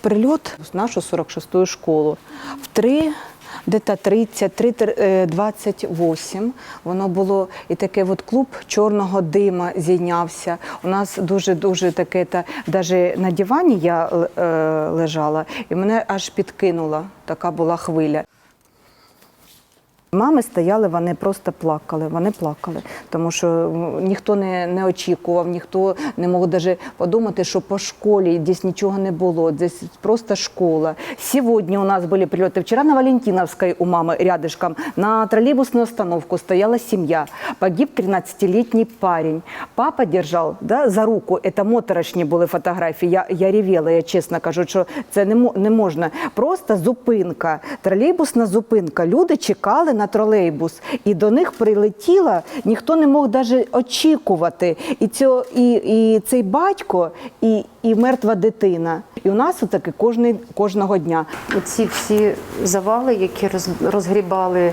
прильот в нашу 46-ю школу. В 3 Де-то 30, 3, е, 28. Воно було і таке от клуб чорного дима зійнявся. У нас дуже дуже таке, та навіть на дивані я е, лежала, і мене аж підкинула. Така була хвиля. Мами стояли, вони просто плакали. Вони плакали, тому що ніхто не, не очікував, ніхто не мог навіть подумати, що по школі десь нічого не було. Десь просто школа. Сьогодні у нас були прильоти. Вчора на Валентиновській у мами рядышком на троллейбусную остановку стояла семья. Погиб 13-летний парень. Папа держав да, за руку. Это моторошні були фотографії. Я, я ревела, я чесно кажу, що це не, не можна. Просто зупинка, тролейбусна зупинка. Люди чекали на тролейбус, і до них прилетіла, ніхто не мог навіть очікувати. І, цього, і, і цей батько, і, і мертва дитина. І у нас отаке кожний, кожного дня. Оці всі завали, які роз- розгрібали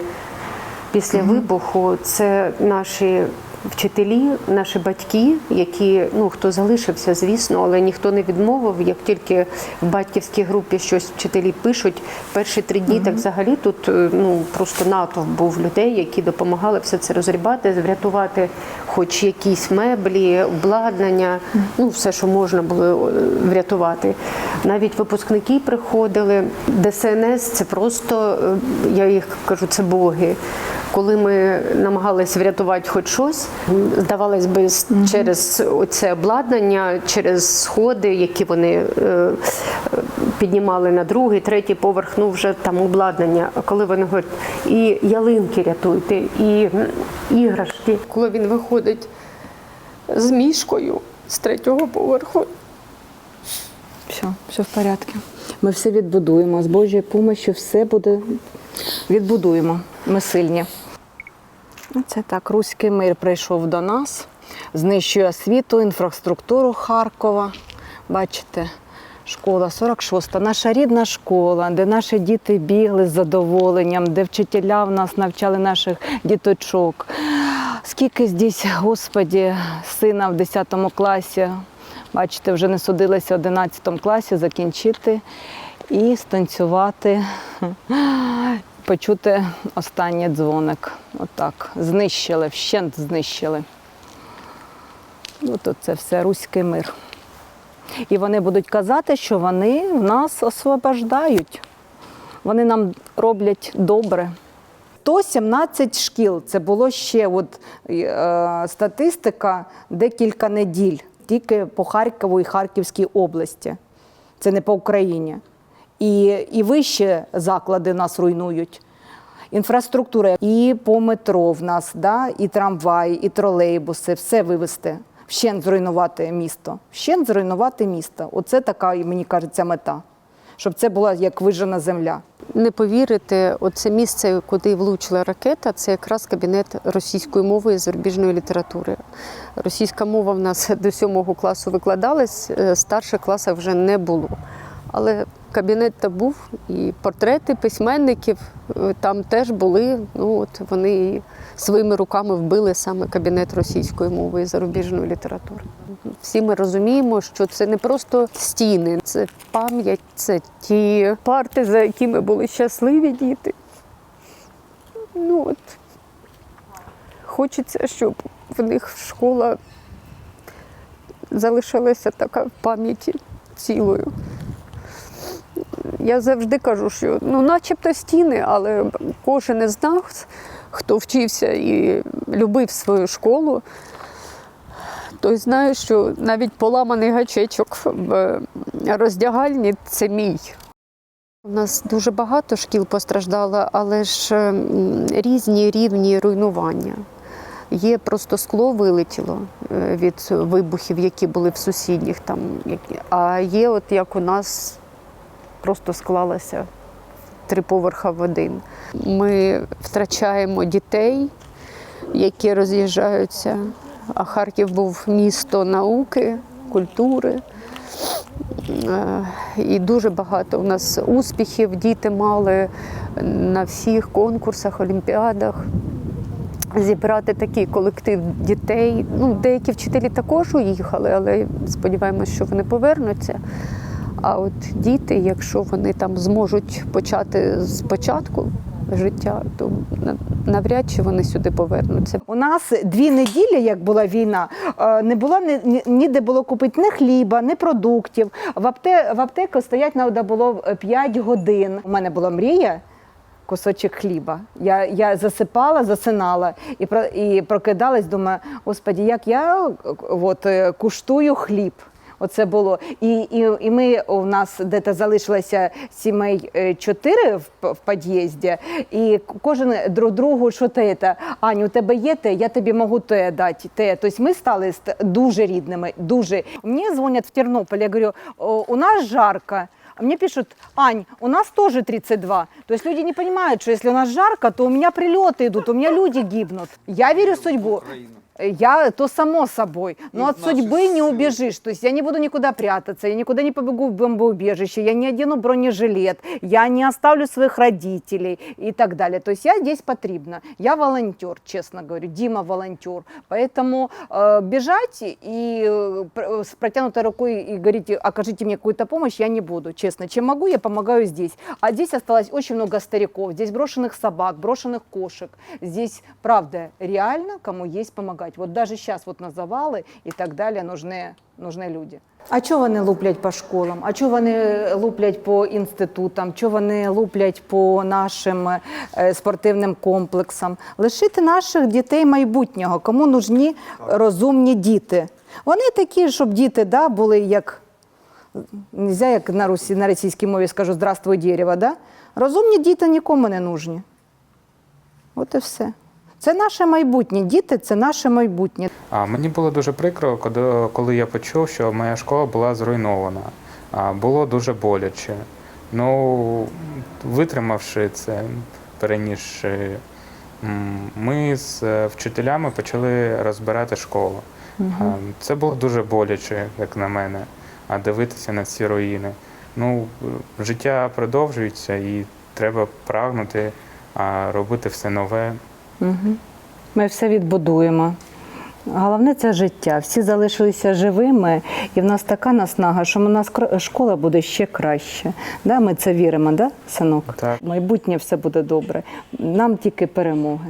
після вибуху, це наші вчителі, наші батьки, які ну хто залишився, звісно, але ніхто не відмовив. Як тільки в батьківській групі щось вчителі пишуть, перші три дні так взагалі тут е, ну просто натовп був людей, які допомагали все це розрібати, врятувати, хоч якісь меблі, обладнання, ну все, що можна було е, врятувати. Навіть випускники приходили. ДСНС це просто, е, я їх кажу, це боги. Коли ми намагалися врятувати хоч щось, здавалось би, через оце обладнання, через сходи, які вони е, піднімали на другий, третій поверх, ну вже там обладнання. Коли вони говорять, і ялинки рятуйте, і іграшки. Коли він виходить з мішкою з третього поверху, Все, все в порядку. Ми все відбудуємо. З Божою допомогою все буде відбудуємо. Ми сильні. Це так, руський мир прийшов до нас, знищує освіту, інфраструктуру Харкова. Бачите, школа 46-та, наша рідна школа, де наші діти бігли з задоволенням, де вчителя в нас навчали наших діточок. Скільки здесь, Господі, сина в 10 класі, бачите, вже не судилися в 11 класі закінчити і станцювати, почути останній дзвоник. Отак. Знищили, вщент знищили. От це все руський мир. І вони будуть казати, що вони нас освобождають. Вони нам роблять добре. 117 шкіл це було ще от, е, статистика декілька неділь, тільки по Харкову і Харківській області. Це не по Україні. І, і вищі заклади нас руйнують. Інфраструктура і по метро в нас, да, і трамваї, і тролейбуси, все вивезти. Вщент зруйнувати місто. Вщент зруйнувати місто. Оце така, мені кажеться, мета. Щоб це була як вижена земля. Не повірите, оце місце, куди влучила ракета, це якраз кабінет російської мови і зарубіжної літератури. Російська мова в нас до сьомого класу викладалась, е, старших класах вже не було. Але кабінет та був, і портрети письменників е, там теж були. Ну от вони своїми руками вбили саме кабінет російської мови і зарубіжної літератури. Всі ми розуміємо, що це не просто стіни, це пам'ять, це ті парти, за якими були щасливі діти. Ну от хочеться, щоб в них школа залишилася така в пам'яті цілою. Я завжди кажу, що ну, начебто стіни, але кожен із нас, хто вчився і любив свою школу, той знає, що навіть поламаний гачечок в роздягальні це мій. У нас дуже багато шкіл постраждало, але ж різні рівні руйнування. Є просто скло вилетіло е, від вибухів, які були в сусідніх там. А є, от як у нас, просто склалося три поверха в один. Ми втрачаємо дітей, які роз'їжджаються. А Харків був місто науки, культури. Е, І дуже багато у нас успіхів діти мали на всіх конкурсах, олімпіадах. Зібрати такий колектив дітей. Ну, деякі вчителі також уїхали, але сподіваємось, що вони повернуться. А от діти, якщо вони там зможуть почати спочатку життя, то навряд чи вони сюди повернуться. У нас дві неділі, як була війна, е, не було ні, ні- ніде було купити ні хліба, ні продуктів. В, апте, в аптеку стоять треба було 5 годин. У мене була мрія. Кусочок хліба. Я, я засипала, засинала і, про, і прокидалась, думаю, господі, як я е, от, е, куштую хліб. Оце було. І, і, і ми у нас де-то залишилося сімей е, чотири в, в під'їзді, і кожен друг другу, що те, це, Аню, у тебе є те, я тобі можу те дати. Те. Тобто ми стали дуже рідними, дуже. Мені дзвонять в Тернополь, я говорю, у нас жарко. А мне пишут, Ань, у нас тоже 32. То есть люди не понимают, что если у нас жарко, то у меня прилеты идут, у меня люди гибнут. Я верю в судьбу. Я, то само собой. Но от судьбы не убежишь. То есть я не буду никуда прятаться, я никуда не побегу в бомбоубежище, я не одену бронежилет, я не оставлю своих родителей и так далее. То есть я здесь потребна. Я волонтер, честно говорю. Дима волонтер. Поэтому э, бежать и э, пр- с протянутой рукой и говорить, окажите мне какую-то помощь, я не буду, честно. Чем могу, я помогаю здесь. А здесь осталось очень много стариков, здесь брошенных собак, брошенных кошек. Здесь, правда, реально кому есть помогать. Вот даже сейчас вот на завалы и так далее нужны, нужны люди. А чого вони луплять по школам? А чого вони луплять по інститутам? Чого вони луплять по нашим е, спортивним комплексам? Лишити наших дітей майбутнього. Кому нужні розумні діти? Вони такі, щоб діти да, були як Нельзя, як на, русі, на російській мові скажу здравствуй дерево, да? Розумні діти нікому не нужні. От і все. Це наше майбутнє. Діти це наше майбутнє. А мені було дуже прикро, коли, я почув, що моя школа була зруйнована. А, було дуже боляче. Ну, витримавши це, перенісши, ми з е, вчителями почали розбирати школу. А, Це було дуже боляче, як на мене, а дивитися на ці руїни. Ну, життя продовжується і треба прагнути робити все нове. Ми все відбудуємо. Головне це життя. Всі залишилися живими, і в нас така наснага, що у нас школа буде ще краще. Да? Ми це віримо, да, синок? Так. Майбутнє все буде добре. Нам тільки перемоги.